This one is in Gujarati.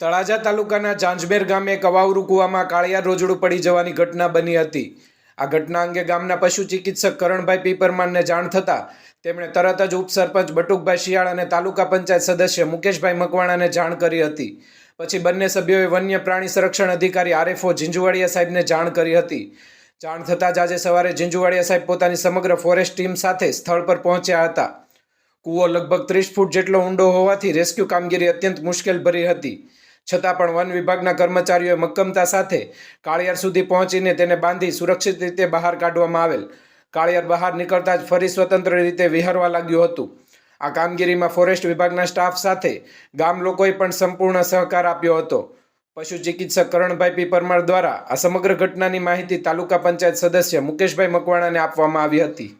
તળાજા તાલુકાના ઝાંઝબેર ગામે કવાવરુ કુવામાં કાળિયાર રોજડું પડી જવાની ઘટના બની હતી. આ ઘટના અંગે ગામના પશુ ચિકિત્સક કરણભાઈ પીપરમાનને જાણ થતાં તેમણે તરત જ ઉપસરપંચ બટુકભાઈ શિયાળ અને તાલુકા પંચાયત સદસ્ય મુકેશભાઈ મકવાણાને જાણ કરી હતી. પછી બંને સભ્યોએ વન્ય પ્રાણી સંરક્ષણ અધિકારી આરએફઓ ઝીંઝુવાડિયા સાહેબને જાણ કરી હતી. જાણ થતાં જ આજે સવારે ઝીંઝુવાડિયા સાહેબ પોતાની સમગ્ર ફોરેસ્ટ ટીમ સાથે સ્થળ પર પહોંચ્યા હતા. કૂવો લગભગ ત્રીસ ફૂટ જેટલો ઊંડો હોવાથી રેસ્ક્યુ કામગીરી અત્યંત મુશ્કેલ ભરી હતી. છતાં પણ વન વિભાગના કર્મચારીઓએ મક્કમતા સાથે કાળિયાર સુધી પહોંચીને તેને બાંધી સુરક્ષિત રીતે બહાર કાઢવામાં આવેલ. કાળિયાર બહાર નીકળતા જ ફરી સ્વતંત્ર રીતે વિહરવા લાગ્યું હતું. આ કામગીરીમાં ફોરેસ્ટ વિભાગના સ્ટાફ સાથે ગામ લોકોએ પણ સંપૂર્ણ સહકાર આપ્યો હતો. પશુ ચિકિત્સક કરણભાઈ પી. પરમાર દ્વારા આ સમગ્ર ઘટનાની માહિતી તાલુકા પંચાયત સદસ્ય મુકેશભાઈ મકવાણાને આપવામાં આવી હતી.